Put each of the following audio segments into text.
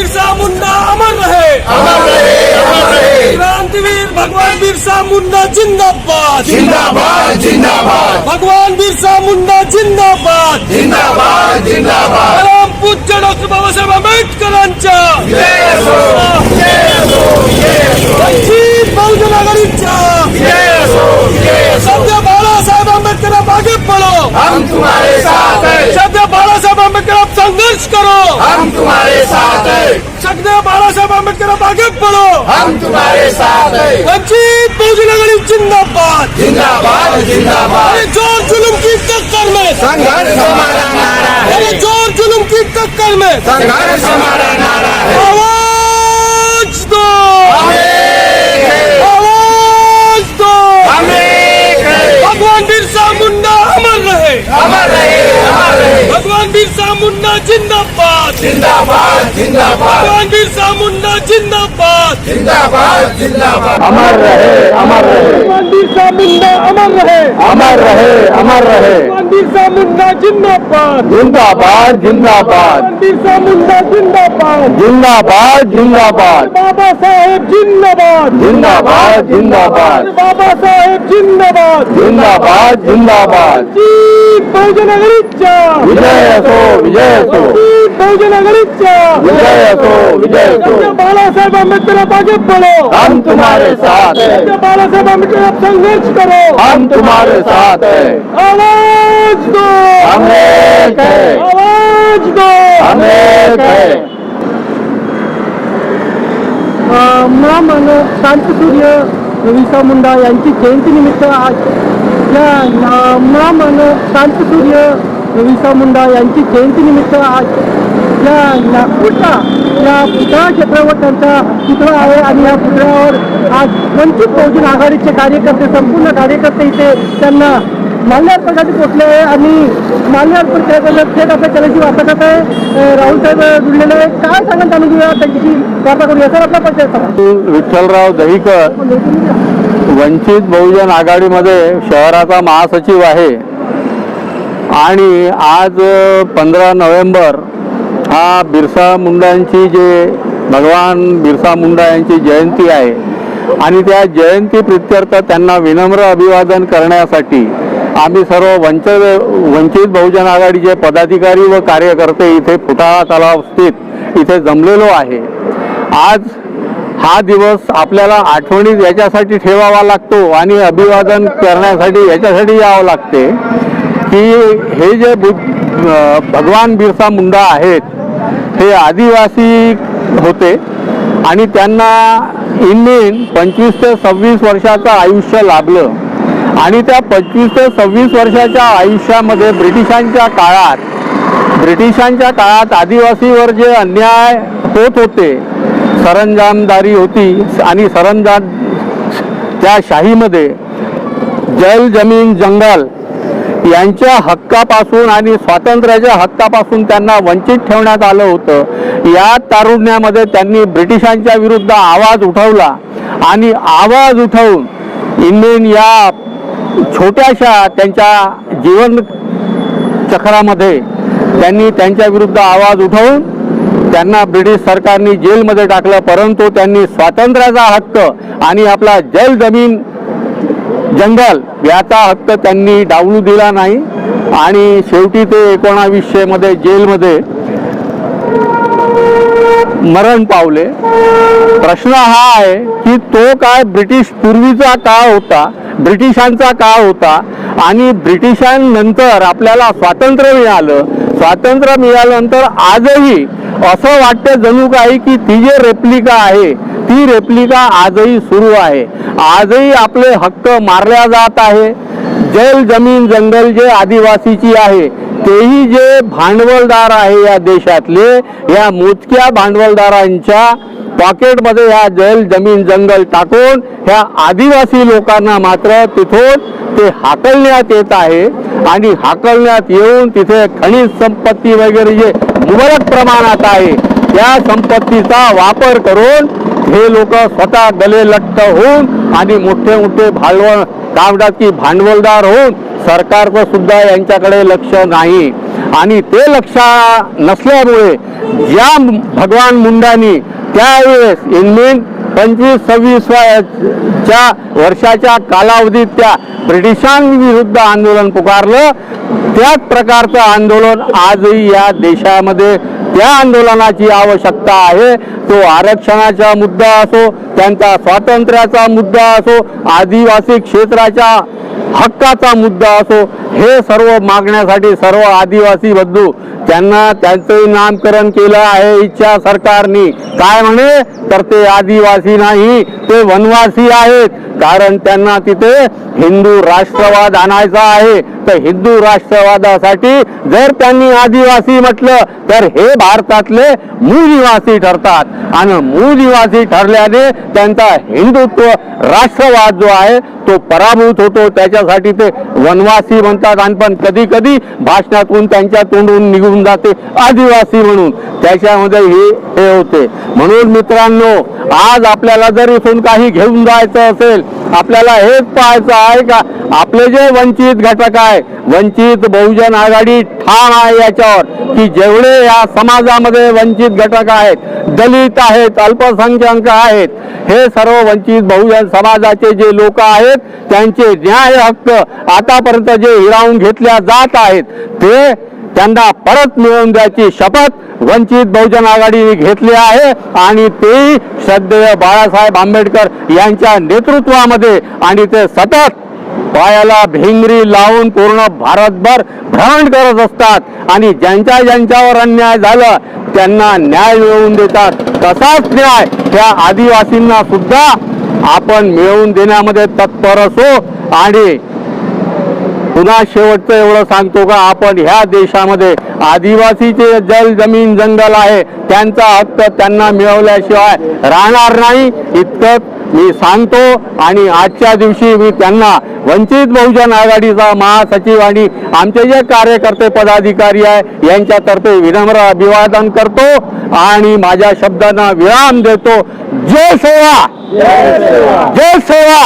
बिरसा मुंडा अमर रहे। अमर रहे अमर रहे। क्रांतिवीर भगवान बिरसा मुंडा जिंदाबाद। जिंदाबाद जिंदाबाद। भगवान बिरसा मुंडा जिंदाबाद। जिंदाबाद जिंदाबाद। परम पूज्य डॉक्टर बाबासाहेब आंबेडकरांच्या। वंचित बहुजन आघाडीच्या सध्या बाळासाहेब आंबेडकर मागे पडो हम तुम्हारे साथ सध्या बाळासाहेब आंबेडकर संघर्ष करो। हम तुम्हारे साथ हैं सध्या बाळासाहेब आंबेडकर मागे पडो हम तुम्हारे साथ हैं वंचित बहुजन आघाड़ी जिंदाबाद जिंदाबाद जिंदाबाद अरे जोर जुलूम की टक्कर में संघर्ष हमारा नारा है अरे जोर जुलूम की टक्कर में संघर्ष हमारा नारा है आवाज दो हम एक हैं, आवाज दो हम एक हैं। भगवान बिरसा मुंडा अमर रहे अमर रहे अमर रहे भगवान बिरसा मुंडा जिंदाबाद जिंदाबाद जिंदाबाद भगवान बिरसा मुंडा जिंदाबाद. जिंदाबाद जिंदाबाद. अमर रहे अमर रहे. बिरसा मुंडा अमर रहे। अमर रहे अमर रहे। बिरसा मुंडा जिंदाबाद। जिंदाबाद जिंदाबाद। बिरसा मुंडा जिंदाबाद। जिंदाबाद जिंदाबाद। बाबासाहेब जिंदाबाद। जिंदाबाद जिंदाबाद। बाबासाहेब जिंदाबाद। जिंदाबाद जिंदाबाद। आघाडीच्या विजय असो विजय असो। वंचित बहुजन आघाडीच्या विजय असो विजय असो। बाळासाहेब आंबेडकर मागे पडो हम तुम्हारे साथ बाळासाहेब आंबेडकर आप संघर्ष करो। हम तुम्हारे साथ हैं। आवाज दो। हम एक हैं। आवाज दो। हम एक हैं। महामन शांतसूर्य विसा मुंडा यांची जयंतीनिमित्त आज या महामन शांतसूर्य बिरसा मुंडा यांची जयंतीनिमित्त आज या नागपूरच्या या पुतळा क्षेत्रावर त्यांचा पुतळा आहे आणि या पुतळ्यावर आज वंचित बहुजन आघाडीचे कार्यकर्ते संपूर्ण कार्यकर्ते इथे त्यांना माल्यार्पणासाठी पोचले आहे आणि माल्यार्पण केल्यानंतर थेट आपल्या चॅनलची वार्ता करत आहे. राहुल साहेब जुळलेले आहे काय सांगाल त्यांना घेऊया त्यांची वार्ता करूया. सर आपला परिचय विठ्ठलराव दहीकर. वंचित बहुजन आघाडीमध्ये शहराचा महासचिव आहे. आणि आज पंधरा नोव्हेंबर हा बिरसा मुंडांची जे भगवान बिरसा मुंडा यांची जयंती आहे. आणि त्या जयंती प्रित्यर्थ त्यांना विनम्र अभिवादन करण्यासाठी आम्ही सर्व वंच वंचित बहुजन आघाडीचे पदाधिकारी व कार्यकर्ते इथे फुटाळा तलाव स्थित इथे जमलेलो आहे. आज हा दिवस आपल्याला आठवणीत याच्यासाठी ठेवावा लागतो आणि अभिवादन करण्यासाठी याच्यासाठी यावं लागते. की हे जे भगवान बिरसा मुंडा आहेत हे आदिवासी होते आणि त्यांना इंडियन पंचवीस ते सव्वीस वर्षाचं आयुष्य लाभलं. आणि त्या पंचवीस ते सव्वीस वर्षाच्या आयुष्यामध्ये ब्रिटिशांच्या काळात ब्रिटिशांच्या काळात आदिवासीवर जे अन्याय होत होते सरंजामदारी होती आणि सरंजाम त्या शाहीमध्ये जल जमीन जंगल यांच्या हक्कापासून आणि स्वातंत्र्याच्या हक्कापासून त्यांना वंचित ठेवण्यात आलं होतं. या तारुण्यामध्ये त्यांनी ब्रिटिशांच्या विरुद्ध आवाज उठवला आणि आवाज उठवून इंडियन या छोट्याशा त्यांच्या जीवन चक्रामध्ये त्यांनी त्यांच्या विरुद्ध आवाज उठवून त्यांना ब्रिटिश सरकारने जेलमध्ये टाकलं परंतु त्यांनी स्वातंत्र्याचा हक्क आणि आपला जल जमीन जंगल याचा हक्क त्यांनी डावलू दिला नाही. आणि शेवटी ते एकोणावीसशेमध्ये जेलमध्ये मरण पावले. प्रश्न हा आहे की तो काय ब्रिटिश पूर्वीचा काळ होता ब्रिटिशांचा काळ होता. आणि ब्रिटिशांनंतर आपल्याला स्वातंत्र्य मिळालं. स्वातंत्र्य मिळाल्यानंतर आजही असं वाटतं जणू काही की ती जे रेप्लिका आहे ती रेप्लिका आजही सुरू आहे. आजही आपले हक्क मारल्या जात आहे. जल जमीन जंगल जे आदिवासीची आहे तेही जे भांडवलदार आहे या देशातले या मोजक्या भांडवलदारांच्या पॉकेटमध्ये ह्या जल जमीन जंगल टाकून ह्या आदिवासी लोकांना मात्र तिथून ते हाकलण्यात येत आहे. आणि हाकलण्यात येऊन तिथे खनिज संपत्ती वगैरे जे मुबलक प्रमाणात आहे या संपत्तीचा वापर करून हे लोक स्वतः गले लट्ट होऊन आणि मोठे मोठे भांडवल काय म्हणतात की भांडवलदार होऊन सरकारचं सुद्धा यांच्याकडे लक्ष नाही. आणि ते लक्ष नसल्यामुळे ज्या भगवान मुंडांनी त्यावेळेस इनमेन पंचवीस सव्वीस च्या वर्षाच्या कालावधीत त्या ब्रिटिशांविरुद्ध आंदोलन पुकारलं. त्याच प्रकारचं आंदोलन आजही या देशामध्ये त्या आंदोलनाची आवश्यकता आहे. तो आरक्षणाचा मुद्दा असो त्यांचा स्वातंत्र्याचा मुद्दा असो आदिवासी क्षेत्राच्या हक्काचा मुद्दा असो हे सर्व मागण्यासाठी सर्व आदिवासी बंधू त्यांना त्यांचंही नामकरण केलं आहे इच्छा सरकारनी. काय म्हणे? तर ते आदिवासी नाही ते वनवासी आहेत. कारण त्यांना तिथे हिंदू राष्ट्रवाद आणायचा आहे. तर हिंदू राष्ट्रवादासाठी जर त्यांनी आदिवासी म्हटलं तर हे भारतातले मूळ निवासी ठरतात. आणि मूळ निवासी ठरल्याने त्यांचा हिंदुत्व राष्ट्रवाद जो आहे तो पराभूत होतो त्याच्यासाठी ते वनवासी म्हणतात. आणि पण कधी कधी भाषणातून त्यांच्या तोंडून निघून जाते आदिवासी म्हणून. त्याच्यामध्ये हे हे होते. म्हणून मित्रांनो आज आपल्याला जर इथून काही घेऊन जायचं असेल आपल्याला हेच पाहायचं आहे का? आपले जे वंचित घटक आहे वंचित बहुजन आघाडी ठाम आहे याच्यावर की जेवढे या समाजामध्ये वंचित घटक आहेत दलित आहेत अल्पसंख्याक आहेत हे सर्व वंचित बहुजन समाजाचे जे लोक आहेत त्यांचे न्याय हक्क आतापर्यंत जे हिरावून घेतल्या जात आहेत ते त्यांना परत मिळवून द्यायची शपथ वंचित बहुजन आघाडीने घेतली आहे आणि तेही श्रद्धेय बाळासाहेब आंबेडकर यांच्या नेतृत्वामध्ये आणि ते सतत पायाला भेंगरी लावून पूर्ण भारतभर भ्रमण करत असतात. आणि ज्यांच्या ज्यांच्यावर अन्याय झालं त्यांना न्याय मिळवून देतात. तसाच न्याय त्या आदिवासींना सुद्धा आपण मिळवून देण्यामध्ये तत्पर असो. आणि पुन्हा शेवटचं एवढं सांगतो का आपण ह्या देशामध्ये आदिवासीचे जल जमीन जंगल आहे. त्यांचा हक्क त्यांना मिळवल्याशिवाय राहणार नाही. इतकं मी सांगतो आणि आजच्या दिवशी मी त्यांना वंचित बहुजन आघाडीचा महासचिव आणि आमचे जे कार्यकर्ते पदाधिकारी आहे यांच्यातर्फे विनम्र अभिवादन करतो आणि माझ्या शब्दांना विराम देतो. जय सेवा! जय सेवा!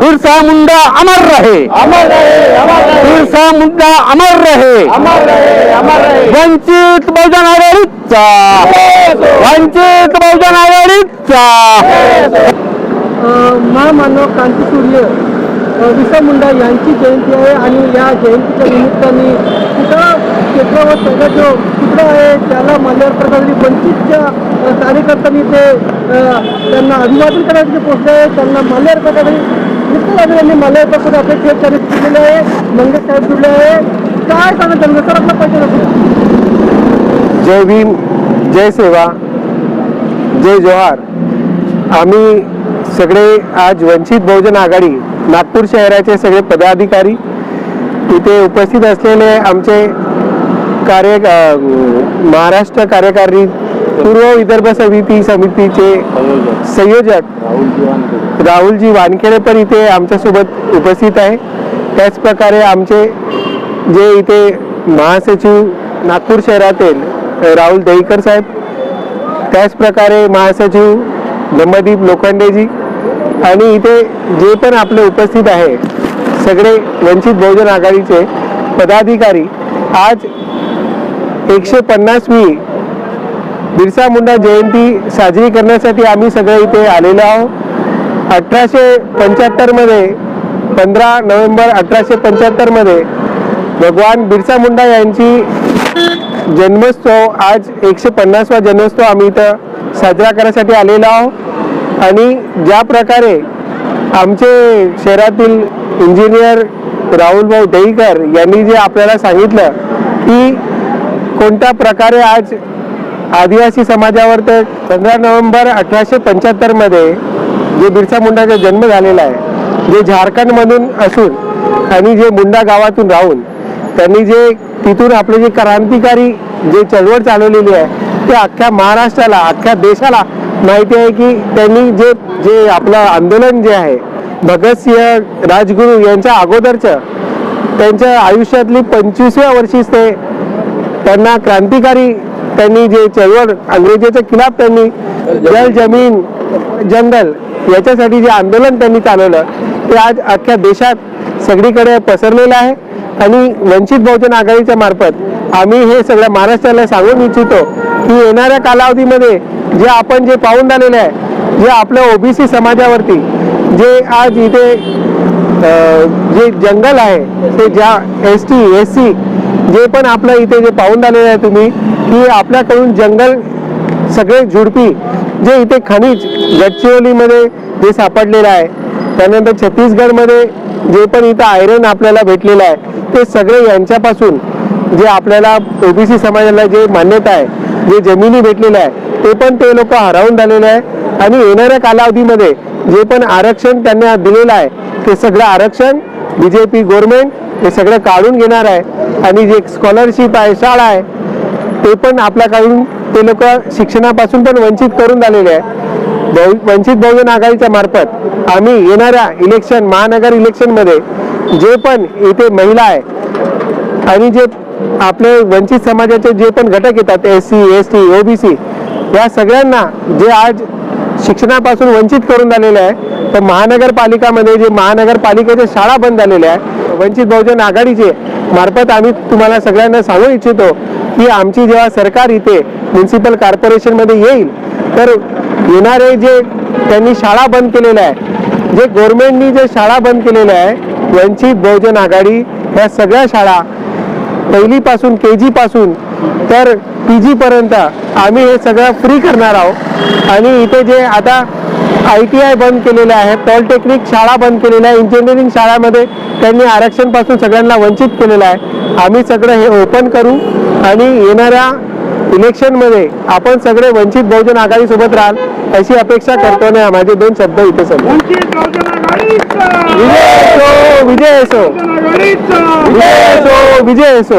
बिरसा मुंडा अमर रहे! बिरसा मुंडा अमर रहे! अमर रहे वंचित बहुजन आघाडीचा! वंचित बहुजन आघाडीचा! महामानव क्रांतीसूर्य अ, बिरसा मुंडा यांची जयंती आहे आणि या जयंतीच्या निमित्ताने कुठं क्षेत्रावर सगळं जो पुतळा आहे त्याला माल्यार्पण करणारी वंचितच्या कार्यकर्त्यांनी ते त्यांना अभिवादन करायचे पोहोचले आहे त्यांना माल्यार्पण प्रकारे विठ्ठल यांनी माल्यार्पण प्रकारे आपले खेळ कार्य केलेले आहे मंगेश साहेब जुडले आहे. काय सांगा त्यांना सर आपला पाहिजे असेल जय भीम जय सेवा जय जोहार. आम्ही सगळे आज वंचित बहुजन आघाडी नागपूर शहराचे सगळे पदाधिकारी इथे उपस्थित असलेले आमचे कार्य महाराष्ट्र कार्यकारी पूर्व विदर्भ समिती समितीचे संयोजक राहुलजी वानखेडे पण इथे आमच्यासोबत उपस्थित आहे. त्याचप्रकारे आमचे जे इथे महासचिव नागपूर शहरातील राहुल दहीकर साहेब त्याचप्रकारे महासचिव ब्रह्मदीप लोखंडेजी आणि इथे जे पण आपले उपस्थित आहे सगळे वंचित बहुजन आघाडीचे पदाधिकारी आज एकशे पन्नासवी बिरसा मुंडा जयंती साजरी करण्यासाठी आम्ही सगळे इथे आलेलो आहोत. अठराशे पंच्याहत्तरमध्ये पंधरा नोव्हेंबर अठराशे पंच्याहत्तरमध्ये भगवान बिरसा मुंडा यांची जन्मोत्सव आज एकशे पन्नासवा जन्मोत्सव आम्ही इथं साजरा करण्यासाठी आलेलो आहोत. आणि ज्या प्रकारे आमचे शहरातील इंजिनियर राहुलभाऊ दहीकर यांनी जे आपल्याला सांगितलं की कोणत्या प्रकारे आज आदिवासी समाजावर तर पंधरा नोव्हेंबर अठराशे पंच्याहत्तरमध्ये जे बिरसा मुंडाचा जन्म झालेला आहे जे झारखंडमधून असून आणि जे मुंडा गावातून राहून त्यांनी जे तिथून आपले जे क्रांतिकारी जे चळवळ चालवलेली आहे ते अख्ख्या महाराष्ट्राला अख्ख्या देशाला माहिती आहे की त्यांनी जे जे आपलं आंदोलन जे आहे भगतसिंह राजगुरू यांच्या अगोदरचं त्यांच्या आयुष्यातली पंचवीसव्या वर्षीच ते त्यांना क्रांतिकारी त्यांनी जे चळवळ अंग्रेजाच्या खिलाफ त्यांनी जल जमीन जंगल याच्यासाठी जे आंदोलन त्यांनी चालवलं ते आज अख्ख्या देशात सगळीकडे पसरलेलं आहे. आणि वंचित बहुजन आघाडीच्या मार्फत आम्ही हे सगळ्या महाराष्ट्राला सांगून इच्छितो की येणाऱ्या कालावधीमध्ये जे आपण जे पाहून झालेलं आहे जे आपल्या ओबीसी समाजावरती जे आज इथे जे जंगल आहे ते ज्या एस टी एस सी जे पण आपलं इथे जे पाहून झालेलं आहे तुम्ही की आपल्याकडून जंगल सगळे झुडपी जे इथे खनिज गडचिरोलीमध्ये जे सापडलेलं आहे त्यानंतर छत्तीसगडमध्ये जे पण इथं आयरन आपल्याला भेटलेलं आहे ते सगळे यांच्यापासून जे आपल्याला ओबीसी समाजाला जे मान्यता आहे जे जमिनी भेटलेल्या आहे ते पण ते लोक हरवून झालेले आहे आणि येणाऱ्या कालावधीमध्ये जे पण आरक्षण त्यांना दिलेलं आहे ते सगळं आरक्षण बी जे पी गव्हर्नमेंट हे सगळं काढून घेणार आहे. आणि जे स्कॉलरशिप आहे शाळा आहे ते पण आपल्याकडून ते लोक शिक्षणापासून पण वंचित करून झालेले आहे बहु- वंचित बहुजन आघाडीच्या मार्फत आम्ही येणाऱ्या इलेक्शन महानगर इलेक्शनमध्ये जे पण इथे महिला आहे आणि जे आपले वंचित समाजाचे जे पण घटक येतात S C S T OBC या सगळ्यांना जे आज शिक्षणापासून वंचित करून झालेले आहे तर महानगरपालिकामध्ये जे महानगरपालिकेच्या शाळा बंद झालेल्या आहे वंचित बहुजन आघाडीचे मार्फत आम्ही तुम्हाला सगळ्यांना सांगू इच्छितो की आमची जेव्हा सरकार इथे म्युन्सिपल कॉर्पोरेशनमध्ये येईल तर येणारे जे त्यांनी शाळा बंद केलेल्या आहे जे गव्हर्नमेंटनी जे शाळा बंद केलेल्या आहे वंचित बहुजन आघाडी ह्या सगळ्या शाळा पहिलीपासून के जी पासून तर पी जी पर्यंत आम्ही हे सगळं फ्री करणार आहोत. आणि इथे जे आता आय टी आय बंद केलेलं आहे पॉलिटेक्निक शाळा बंद केलेल्या आहे इंजिनिअरिंग शाळामध्ये त्यांनी आरक्षणपासून सगळ्यांना वंचित केलेलं आहे. आम्ही सगळं हे ओपन करू आणि येणाऱ्या इलेक्शनमध्ये आपण सगळे वंचित बहुजन आघाडीसोबत राहाल. अशी अपेक्षा करतो आणि माझे दोन शब्द इथे विजय असो विजय असो. विजय असो विजय असो.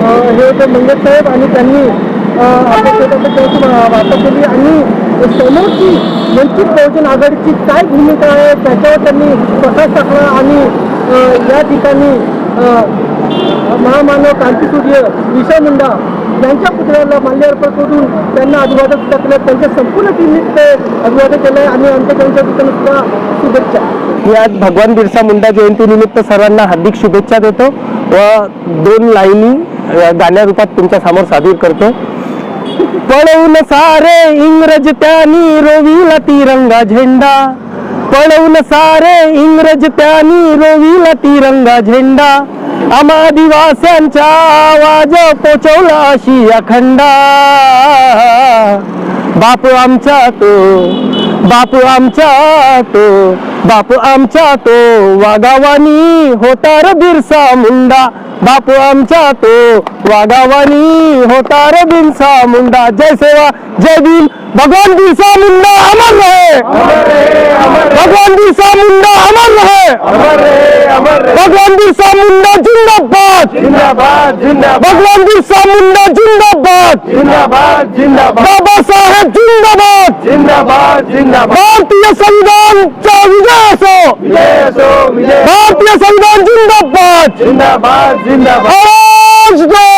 अ, हे होते मंगेश साहेब आणि त्यांनी अ, आपल्या शेताची त्यांची वा- वार्ता केली आणि समोरची वंचित बहुजन आघाडीची काय भूमिका आहे त्याच्यावर त्यांनी प्रकाश टाकला आणि या ठिकाणी महामानव क्रांतीसूर्य विशा मुंडा यांच्या पुतळ्याला माल्यार्पण करून त्यांना अभिवादन सुद्धा केलं त्यांच्या संपूर्ण टीमने ते अभिवादन केलं आणि आमच्या त्यांच्या ठिकाणी सुद्धा शुभेच्छा. मी आज भगवान बिरसा मुंडा जयंतीनिमित्त सर्वांना हार्दिक शुभेच्छा देतो व दोन लाईनी गाण्या गाण्यारूपात तुमच्यासमोर सादर करतो. पळवून सारे इंग्रज त्यांनी रोविला तिरंगा झेंडा. पळवून सारे इंग्रज त्यांनी रोविला तिरंगा झेंडा. आदिवास्यांचा आवाज पोचवला अशी अखंडा. बापू आमचा तो बापू आमचा तो बापू आमचा तो. वागावानी होतार बिरसा मुंडा. बापू आमचा तो वागावानी होतार बिरसा मुंडा. जय सेवा. जय भीम। भगवान बिरसा मुंडा अमर रहे। भगवान बिरसा मुंडा अमर रहे। भगवान बिरसा मुंडा जिंदाबाद। जिंदाबाद जिंदाबाद भगवान बिरसा मुंडा जिंदाबाद। जिंदाबाद जिंदाबाद बाबासाहेब जिंदाबाद। जिंदाबाद जिंदाबाद भारतीय संविधानचा विजय असो विजय असो विजय भारतीय संविधान जिंदाबाद। जिंदाबाद जिंदाबाद।